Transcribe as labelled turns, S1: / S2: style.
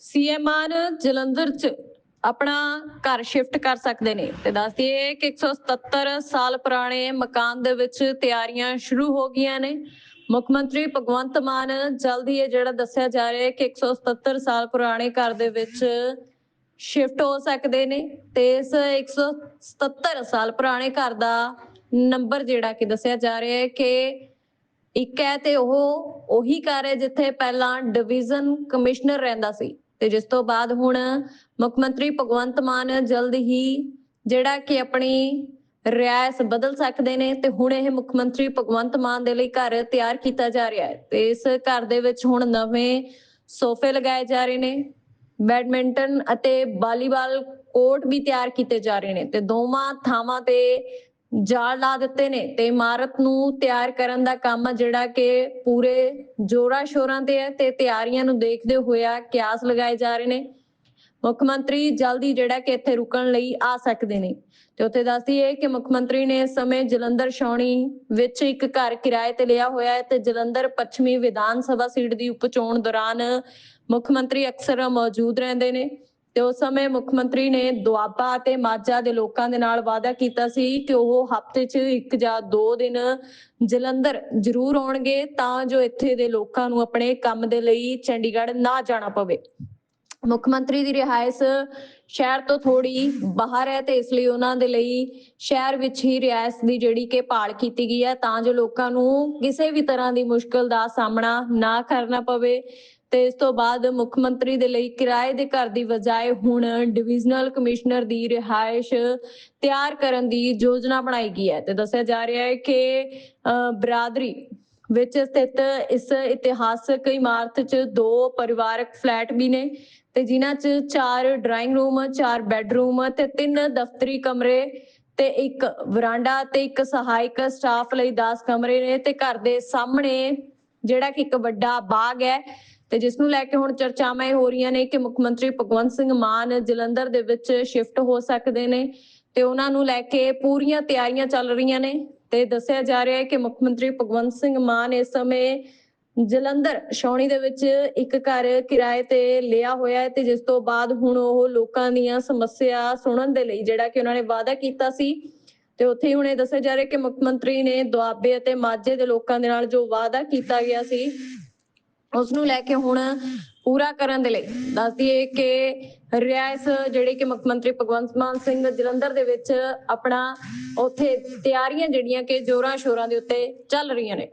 S1: CM ਮਾਨ ਜਲੰਧਰ 'ਚ ਆਪਣਾ ਘਰ ਸ਼ਿਫਟ ਕਰ ਸਕਦੇ ਨੇ। ਤੇ ਦੱਸ ਦਈਏ ਕਿ 177 ਸਾਲ ਪੁਰਾਣੇ ਮਕਾਨ ਦੇ ਵਿੱਚ ਤਿਆਰੀਆਂ ਸ਼ੁਰੂ ਹੋ ਗਈਆਂ ਨੇ। ਮੁੱਖ ਮੰਤਰੀ ਭਗਵੰਤ ਮਾਨ, ਜਲਦੀ ਇਹ ਜਿਹੜਾ ਦੱਸਿਆ ਜਾ ਰਿਹਾ ਹੈ ਕਿ 177 ਸਾਲ ਪੁਰਾਣੇ ਘਰ ਦੇ ਵਿੱਚ ਸ਼ਿਫਟ ਹੋ ਸਕਦੇ ਨੇ ਤੇ ਇਸ 177 ਸਾਲ ਪੁਰਾਣੇ ਘਰ ਦਾ ਨੰਬਰ ਜਿਹੜਾ ਕਿ ਦੱਸਿਆ ਜਾ ਰਿਹਾ ਹੈ ਕਿ ਇੱਕ ਹੈ ਤੇ ਉਹ ਉਹੀ ਘਰ ਹੈ ਜਿੱਥੇ ਪਹਿਲਾਂ ਡਿਵੀਜ਼ਨ ਕਮਿਸ਼ਨਰ ਰਹਿੰਦਾ ਸੀ। ਤੇ ਜਿਸ ਤੋਂ ਬਾਅਦ ਹੁਣ ਮੁੱਖ ਮੰਤਰੀ ਭਗਵੰਤ ਮਾਨ ਜਲਦ ਹੀ ਜਿਹੜਾ ਕਿ ਆਪਣੀ ਰਿਆਇਤ ਬਦਲ ਸਕਦੇ ਨੇ ਤੇ ਹੁਣ ਇਹ ਮੁੱਖ ਮੰਤਰੀ ਭਗਵੰਤ ਮਾਨ ਦੇ ਲਈ ਘਰ ਤਿਆਰ ਕੀਤਾ ਜਾ ਰਿਹਾ ਹੈ। ਤੇ ਇਸ ਘਰ ਦੇ ਵਿੱਚ ਹੁਣ ਨਵੇਂ ਸੋਫੇ ਲਗਾਏ ਜਾ ਰਹੇ ਨੇ, ਬੈਡਮਿੰਟਨ ਅਤੇ ਵਾਲੀਬਾਲ ਕੋਰਟ ਵੀ ਤਿਆਰ ਕੀਤੇ ਜਾ ਰਹੇ ਨੇ ਤੇ ਦੋਵਾਂ ਥਾਵਾਂ ਤੇ ਜਾਲ ਲਾ ਦਿੱਤੇ ਨੇ ਤੇ ਇਮਾਰਤ ਨੂੰ ਤਿਆਰ ਕਰਨ ਦਾ ਕੰਮ ਜਿਹੜਾ ਕਿ ਪੂਰੇ ਜੋਰਾਂ ਸ਼ੋਰਾਂ ਤੇ ਹੈ ਤੇ ਤਿਆਰੀਆਂ ਨੂੰ ਦੇਖਦੇ ਹੋਇਆ ਕਿਆਸ ਲਗਾਏ ਜਾ ਰਹੇ ਨੇ। ਮੁੱਖ ਮੰਤਰੀ ਜਲਦੀ ਜਿਹੜਾ ਕਿ ਇੱਥੇ ਰੁਕਣ ਲਈ ਆ ਸਕਦੇ ਨੇ ਤੇ ਉੱਥੇ ਦੱਸਦੀ ਹੈ ਕਿ ਮੁੱਖ ਮੰਤਰੀ ਨੇ ਇਸ ਸਮੇਂ ਜਲੰਧਰ ਛਾਉਣੀ ਵਿੱਚ ਇੱਕ ਘਰ ਕਿਰਾਏ ਤੇ ਲਿਆ ਹੋਇਆ ਹੈ ਤੇ ਜਲੰਧਰ ਪੱਛਮੀ ਵਿਧਾਨ ਸਭਾ ਸੀਟ ਦੀ ਉਪਚੋਣ ਦੌਰਾਨ ਮੁੱਖ ਮੰਤਰੀ ਅਕਸਰ ਮੌਜੂਦ ਰਹਿੰਦੇ ਨੇ। ਤੇ ਉਸ ਸਮੇਂ ਮੁੱਖ ਮੰਤਰੀ ਨੇ ਦੁਆਬਾ ਅਤੇ ਮਾਝਾ ਦੇ ਲੋਕਾਂ ਦੇ ਨਾਲ ਵਾਅਦਾ ਕੀਤਾ ਸੀ ਕਿ ਉਹ ਹਫ਼ਤੇ 'ਚ ਇੱਕ ਜਾਂ ਦੋ ਦਿਨ ਜਲੰਧਰ ਜ਼ਰੂਰ ਆਉਣਗੇ ਤਾਂ ਜੋ ਇੱਥੇ ਦੇ ਲੋਕਾਂ ਨੂੰ ਆਪਣੇ ਕੰਮ ਦੇ ਲਈ ਚੰਡੀਗੜ੍ਹ ਨਾ ਜਾਣਾ ਪਵੇ। ਮੁੱਖ ਮੰਤਰੀ ਦੀ ਰਿਹਾਇਸ਼ ਸ਼ਹਿਰ ਤੋਂ ਥੋੜੀ ਬਾਹਰ ਹੈ ਤੇ ਇਸ ਲਈ ਉਹਨਾਂ ਦੇ ਲਈ ਸ਼ਹਿਰ ਵਿੱਚ ਹੀ ਰਿਹਾਇਸ਼ ਦੀ ਜਿਹੜੀ ਕਿ ਭਾਲ ਕੀਤੀ ਗਈ ਹੈ ਤਾਂ ਜੋ ਲੋਕਾਂ ਨੂੰ ਕਿਸੇ ਵੀ ਤਰ੍ਹਾਂ ਦੀ ਮੁਸ਼ਕਲ ਦਾ ਸਾਹਮਣਾ ਨਾ ਕਰਨਾ ਪਵੇ ਤੇ ਇਸ ਤੋਂ ਬਾਅਦ ਮੁੱਖ ਮੰਤਰੀ ਦੇ ਲਈ ਕਿਰਾਏ ਦੇ ਘਰ ਦੀ ਬਜਾਏ ਹੁਣ ਡਿਵੀਜ਼ਨਲ ਕਮਿਸ਼ਨਰ ਦੀ ਰਿਹਾਇਸ਼ ਤਿਆਰ ਕਰਨ ਦੀ ਯੋਜਨਾ ਬਣਾਈ ਗਈ ਹੈ ਤੇ ਦੱਸਿਆ ਜਾ ਰਿਹਾ ਹੈ ਕਿ ਅ, ਬਰਾਦਰੀ ਵਿੱਚ ਸਥਿਤ ਇਸ ਇਤਿਹਾਸਕ ਇਮਾਰਤ 'ਚ ਦੋ ਪਰਿਵਾਰਕ ਫਲੈਟ ਵੀ ਨੇ ਤੇ ਜਿਨ੍ਹਾਂ 'ਚ ਚਾਰ ਡਰਾਇੰਗ ਰੂਮ, ਚਾਰ ਬੈੱਡਰੂਮ ਤੇ ਤਿੰਨ ਦਫ਼ਤਰੀ ਕਮਰੇ ਤੇ ਇੱਕ ਵਰਾਂਡਾ ਤੇ ਇੱਕ ਸਹਾਇਕ ਸਟਾਫ ਲਈ 10 ਕਮਰੇ ਨੇ ਤੇ ਘਰ ਦੇ ਸਾਹਮਣੇ ਜਿਹੜਾ ਕਿ ਇੱਕ ਵੱਡਾ ਬਾਗ ਹੈ ਤੇ ਜਿਸ ਨੂੰ ਲੈ ਕੇ ਹੁਣ ਚਰਚਾਵਾਂ ਇਹ ਹੋ ਰਹੀਆਂ ਨੇ ਕਿ ਮੁੱਖ ਮੰਤਰੀ ਭਗਵੰਤ ਸਿੰਘ ਮਾਨ ਜਲੰਧਰ ਦੇ ਵਿੱਚ ਸ਼ਿਫਟ ਹੋ ਸਕਦੇ ਨੇ ਤੇ ਉਹਨਾਂ ਨੂੰ ਲੈ ਕੇ ਪੂਰੀਆਂ ਤਿਆਰੀਆਂ ਚੱਲ ਰਹੀਆਂ ਨੇ। ਤੇ ਦੱਸਿਆ ਜਾ ਰਿਹਾ ਹੈ ਕਿ ਮੁੱਖ ਮੰਤਰੀ ਭਗਵੰਤ ਸਿੰਘ ਮਾਨ ਇਸ ਸਮੇਂ ਜਲੰਧਰ, ਛਾਉਣੀ ਦੇ ਵਿੱਚ ਇੱਕ ਘਰ ਕਿਰਾਏ ਤੇ ਲਿਆ ਹੋਇਆ ਹੈ ਤੇ ਜਿਸ ਤੋਂ ਬਾਅਦ ਹੁਣ ਉਹ ਲੋਕਾਂ ਦੀਆਂ ਸਮੱਸਿਆ ਸੁਣਨ ਦੇ ਲਈ ਜਿਹੜਾ ਕਿ ਉਹਨਾਂ ਨੇ ਵਾਅਦਾ ਕੀਤਾ ਸੀ ਤੇ ਉੱਥੇ ਹੁਣ ਇਹ ਦੱਸਿਆ ਜਾ ਰਿਹਾ ਕਿ ਮੁੱਖ ਮੰਤਰੀ ਨੇ ਦੁਆਬੇ ਅਤੇ ਮਾਝੇ ਦੇ ਲੋਕਾਂ ਦੇ ਨਾਲ ਜੋ ਵਾਅਦਾ ਕੀਤਾ ਗਿਆ ਸੀ ਉਸ ਨੂੰ ਲੈ ਕੇ ਹੁਣ ਪੂਰਾ ਕਰਨ ਦੇ ਲਈ ਦੱਸ ਦਈਏ ਕਿ ਰਿਆਇਸ ਜਿਹੜੇ ਕਿ ਮੁੱਖ ਮੰਤਰੀ ਭਗਵੰਤ ਮਾਨ ਸਿੰਘ ਜਲੰਧਰ ਦੇ ਵਿੱਚ ਆਪਣਾ ਉੱਥੇ ਤਿਆਰੀਆਂ ਜਿਹੜੀਆਂ ਕਿ ਜੋਰਾਂ ਸ਼ੋਰਾਂ ਦੇ ਉੱਤੇ ਚੱਲ ਰਹੀਆਂ ਨੇ।